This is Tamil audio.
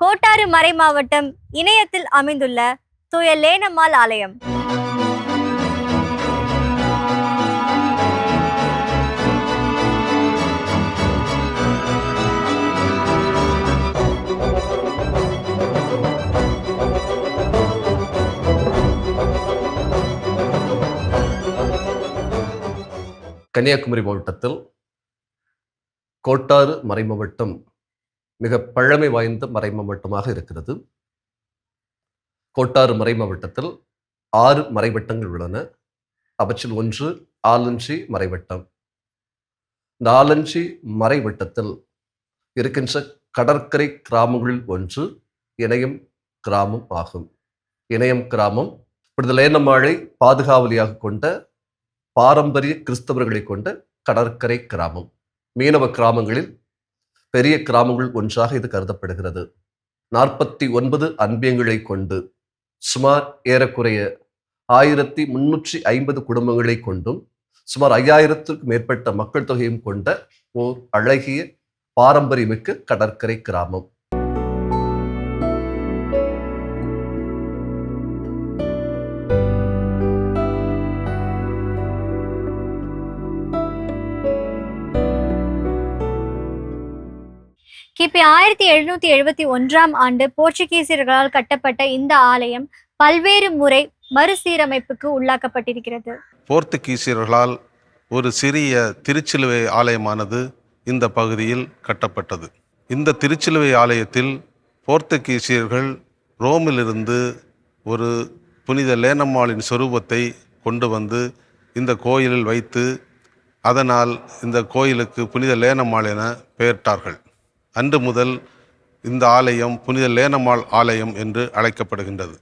கோட்டாறு மறை மாவட்டம் இணையத்தில் அமைந்துள்ள தூய லேனம்மாள் ஆலயம். கன்னியாகுமரி மாவட்டத்தில் கோட்டாறு மறைமாவட்டம் மிக பழமை வாய்ந்த மறைமாவட்டமாக இருக்கிறது. கோட்டாறு மறைமாவட்டத்தில் ஆறு மறைவட்டங்கள் உள்ளன. அவற்றில் ஒன்று ஆலஞ்சி மறைவட்டம் இந்த ஆலஞ்சி மறைவட்டத்தில் இருக்கின்ற கடற்கரை கிராமங்களில் ஒன்று இணையம் கிராமம் ஆகும். இணையம் கிராமம் இப்பொழுது லேனமாழை பாதுகாவலியாக கொண்ட பாரம்பரிய கிறிஸ்தவர்களை கொண்ட கடற்கரை கிராமம். மீனவ கிராமங்களில் பெரிய கிராமங்கள் ஒன்றாக இது கருதப்படுகிறது. நாற்பத்தி ஒன்பது அன்பியங்களை கொண்டு சுமார் ஏறக்குறைய ஆயிரத்தி முன்னூற்றி ஐம்பது குடும்பங்களை கொண்டும் சுமார் ஐயாயிரத்திற்கும் மேற்பட்ட மக்கள் தொகையும் கொண்ட ஓர் அழகிய பாரம்பரியமிக்க கடற்கரை கிராமம். கிபி ஆயிரத்தி எழுநூத்தி எழுபத்தி ஒன்றாம் ஆண்டு போர்ச்சுகீசியர்களால் கட்டப்பட்ட இந்த ஆலயம் பல்வேறு முறை மறுசீரமைப்புக்கு உள்ளாக்கப்பட்டிருக்கிறது. போர்த்துகீசியர்களால் ஒரு சிறிய திருச்சிலுவை ஆலயமானது இந்த பகுதியில் கட்டப்பட்டது. இந்த திருச்சிலுவை ஆலயத்தில் போர்த்துகீசியர்கள் ரோமிலிருந்து ஒரு புனித லேனம்மாளின் சொரூபத்தை கொண்டு வந்து இந்த கோயிலில் வைத்து அதனால் இந்த கோயிலுக்கு புனித லேனம்மாள் என பெயர்த்தார்கள். அன்று முதல் இந்த ஆலயம் புனித லேனமாள் ஆலயம் என்று அழைக்கப்படுகின்றது.